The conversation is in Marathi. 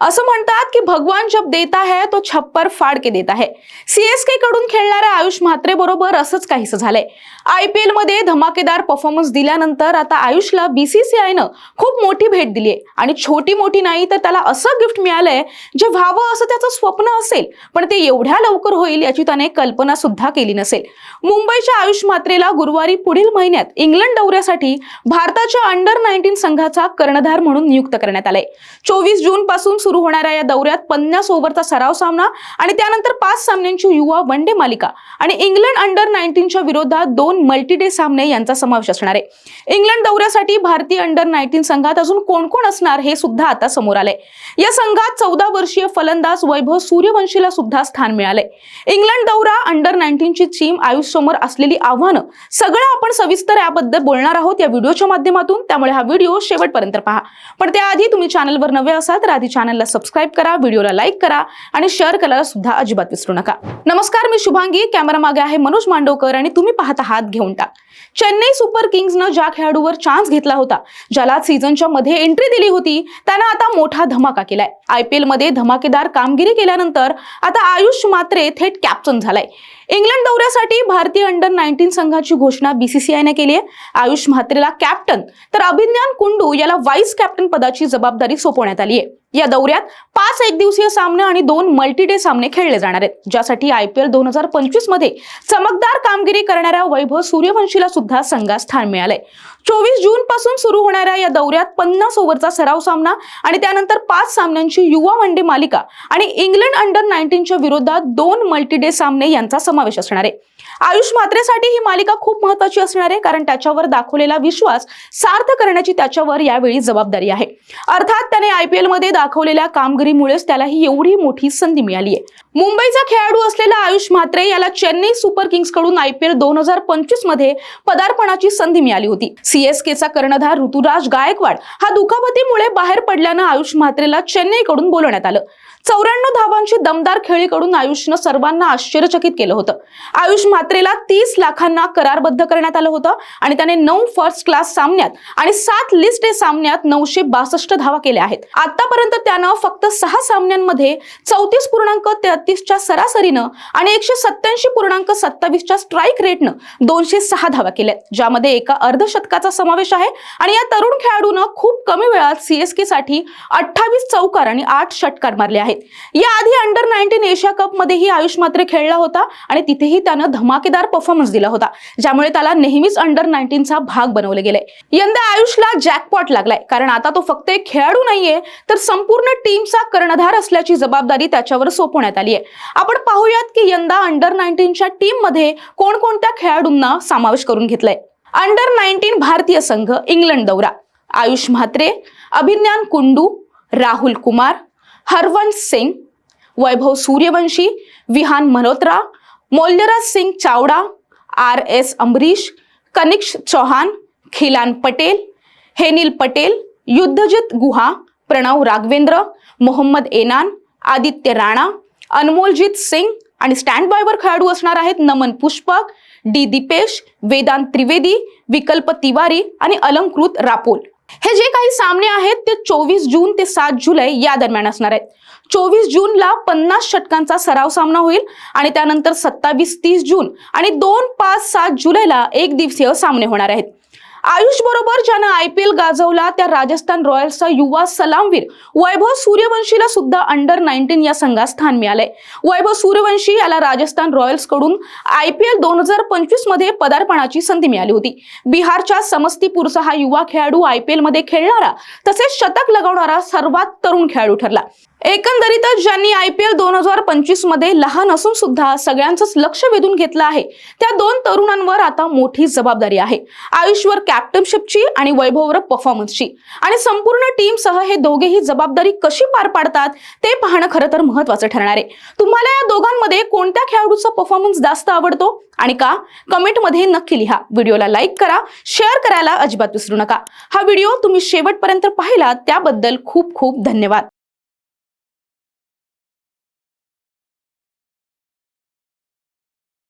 असं म्हणतात की भगवान जब देता है तो छप्पर फाड के देता है. सीएसके कडून खेळणाऱ्या आयुष म्हात्रे बरोबर असंच काहीसं झालंय. आय पी एलमध्ये धमाकेदार परफॉर्मन्स दिल्यानंतर आता आयुषला बीसीसीआयनं खूप मोठी भेट दिली आहे. आणि छोटी मोठी नाही तर त्याला असं गिफ्ट मिळालंय जे व्हावं असं त्याचं स्वप्न असेल पण ते एवढ्या लवकर होईल याची त्याने कल्पना सुद्धा केली नसेल. मुंबईच्या आयुष म्हात्रेला गुरुवारी पुढील महिन्यात इंग्लंड दौऱ्यासाठी भारताच्या अंडर नाईन्टीन संघाचा कर्णधार म्हणून नियुक्त करण्यात आलंय. चोवीस जून पासून सुरू होणाऱ्या या दौऱ्यात पन्नास ओव्हरचा सराव सामना आणि त्यानंतर पाच सामन्यांची युवा वन डे मालिका. आणि इंग्लंड अंडर नाईन्टीनच्या विरोधात दोन मल्टी डे सामने यांचा समावेश असणार आहे. इंग्लंड दौऱ्यासाठी भारतीय अंडर नाईन्टीन संघात अजून कोण कोण असणार हे सुद्धा आता समोर आलंय. या संघात चौदा वर्षीय फलंदाज वैभव सूर्यवंशीला सुद्धा स्थान मिळाले इंग्लंड दौरा अंडर नाईन्टीनची टीम आयुष समोर असलेली आव्हानं सगळं आपण सविस्तर याबद्दल बोलणार आहोत या व्हिडिओच्या माध्यमातून. त्यामुळे हा व्हिडिओ शेवटपर्यंत पहा. पण त्याआधी तुम्ही चॅनलवर नवे असाल तर आधी चॅनलला सबस्क्राईब करा व्हिडिओला लाईक करा आणि शेअर करायला सुद्धा अजिबात विसरू नका. नमस्कार मी शुभांगी. कॅमेरा मागे आहे मनोज मांडवकर आणि तुम्ही पाहत आहात घेऊन टाक. चेन्नई सुपर किंग्सनं ज्या खेळाडूवर चान्स घेतला होता ज्याला सीझनच्या मध्ये एंट्री दिली होती त्यानं आता मोठा धमाका केलाय. आयमध्ये धमाकेदार कामगिरी केल्यानंतर आता आयुष मात्रे थेट कॅप्टन झालाय. इंग्लंड दौऱ्यासाठी भारतीय अंडर नाईन्टीन संघाची घोषणा बीसीसीआयने केली आहे. आयुष म्हात्रेला कॅप्टन तर अभिज्ञान कुंडू याला व्हाईस कॅप्टन पदाची जबाबदारी सोपवण्यात आली आहे. या दौऱ्यात पाच एक दिवसीय सामने आणि दोन मल्टी डे सामने खेळले जाणार आहेत. ज्यासाठी आय पी एल दोन हजार पंचवीसमध्ये चमकदार कामगिरी करणाऱ्या वैभव सूर्यवंशीला सुद्धा संघात स्थान मिळालंय. चोवीस जून पासून सुरू होणाऱ्या या दौऱ्यात पन्नास ओव्हरचा सराव सामना आणि त्यानंतर पाच सामन्यांची युवा वन डे मालिका आणि इंग्लंड अंडर नाईन्टीनच्या विरोधात दोन मल्टी डे सामने यांचा समावेश असणार. आहे आयुष मात्रेसाठी ही मालिका खूप महत्वाची असणार आहे कारण त्याच्यावर दाखवलेला विश्वास सार्थ करण्याची त्याच्यावर यावेळी जबाबदारी आहे. अर्थात त्याने आयपीएलमध्ये दाखवलेल्या कामगिरीमुळेच त्याला ही एवढी मोठी संधी मिळाली आहे. मुंबईचा खेळाडू असलेला आयुष म्हात्रे याला चेन्नई सुपर किंग्सकडून आयपीएल दोन हजार पंचवीसमध्ये पदार्पणाची संधी मिळाली होती. सीएसकेचा कर्णधार ऋतुराज गायकवाड हा दुखापतीमुळे बाहेर पडल्यानं आयुष म्हात्रेला चेन्नईकडून बोलवण्यात आलं. चौऱ्याण्णव धावांची दमदार खेळीकडून आयुषनं सर्वांना आश्चर्यचकित केलं होतं. आयुष म्हात्रेला तीस लाखांना करारबद्ध करण्यात आलं होतं आणि त्याने नऊ फर्स्ट क्लास सामन्यात आणि सात लिस्ट डे सामन्यात नऊशे बासष्ट धावा केल्या आहेत. आतापर्यंत त्यानं फक्त सहा सामन्यांमध्ये चौतीस पूर्णांक तेहतीसच्या सरासरीनं आणि एकशे सत्याऐंशी पूर्णांक सत्तावीसच्या स्ट्राईक रेटनं दोनशे सहा धावा केल्या. ज्यामध्ये एका अर्धशतकाचा समावेश आहे आणि या तरुण खेळाडूनं खूप कमी वेळात सीएसके साठी अठ्ठावीस चौकार आणि आठ षटकार मारले आहेत. याआधी अंडर नाईन्टीन एशिया कपमध्येही आयुष मात्र खेळला होता आणि तिथेही त्यानं धमाकेदार परफॉर्मन्स दिला होता ज्यामुळे त्याला नेहमीच अंडर नाईन्टीनचा भाग बनवले गेले. यंदा आयुषला जॅकपॉट लागलाय कारण आता तो फक्त एक खेळाडू नाहीये तर संपूर्ण टीमचा कर्णधार असल्याची जबाबदारी त्याच्यावर सोपवण्यात आली आहे आपण पाहूयात की यंदा अंडर नाईन्टीनच्या टीममध्ये कोणकोणत्या खेळाडूंना समावेश करून घेतलाय. अंडर नाईन्टीन भारतीय संघ इंग्लंड दौरा. आयुष म्हात्रे अभिज्ञान कुंडू राहुल कुमार हरवंश सिंग वैभव सूर्यवंशी विहान मल्होत्रा मौल्यराज सिंग चावडा आर एस अंबरीश कनिक्ष चौहान खिलान पटेल हेनिल पटेल युद्धजित गुहा प्रणव राघवेंद्र मोहम्मद एनान आदित्य राणा अनमोलजीत सिंग आणि स्टँड बायवर खेळाडू असणार आहेत नमन पुष्पक डी दीपेश वेदांत त्रिवेदी विकल्प तिवारी आणि अलंकृत रापोल. हे जे काही सामने आहेत ते चोवीस जून ते सात जुलै या दरम्यान असणार आहेत. चोवीस जूनला पन्नास षटकांचा सराव सामना होईल आणि त्यानंतर सत्तावीस तीस जून आणि दोन पाच सात जुलैला एक दिवसीय सामने होणार आहेत. आयुष बरोबर ज्यानं आय पी एल गाजवला त्या राजस्थान रॉयल्सचा युवा सलामवीर. वैभव सूर्यवंशीला सुद्धा अंडर नाईन्टीन या संघात स्थान मिळालंय. वैभव सूर्यवंशी याला राजस्थान रॉयल्सकडून आय पी एल दोन हजार पंचवीसमध्ये पदार्पणाची संधी मिळाली होती. बिहारच्या समस्तीपूरचा हा युवा खेळाडू आय पी एलमध्ये खेळणारा तसेच शतक लगावणारा सर्वात तरुण खेळाडू ठरला. एकंदरीतच ज्यांनी आय पी एल दोन हजार पंचवीसमध्ये लहान असून सुद्धा सगळ्यांचंच लक्ष वेधून घेतलं आहे त्या दोन तरुणांवर आता मोठी जबाबदारी आहे. आयुषवर कॅप्टनशिपची आणि वैभववर परफॉर्मन्सची आणि संपूर्ण टीम सह हे दोघेही जबाबदारी कशी पार पाडतात ते पाहणं खरं तर महत्वाचं ठरणार आहे. तुम्हाला या दोघांमध्ये कोणत्या खेळाडूचा परफॉर्मन्स जास्त आवडतो? आणि का? कमेंटमध्ये नक्की लिहा. व्हिडिओला लाईक करा शेअर करायला अजिबात विसरू नका. हा व्हिडिओ तुम्ही शेवटपर्यंत पाहिला त्याबद्दल खूप खूप धन्यवाद.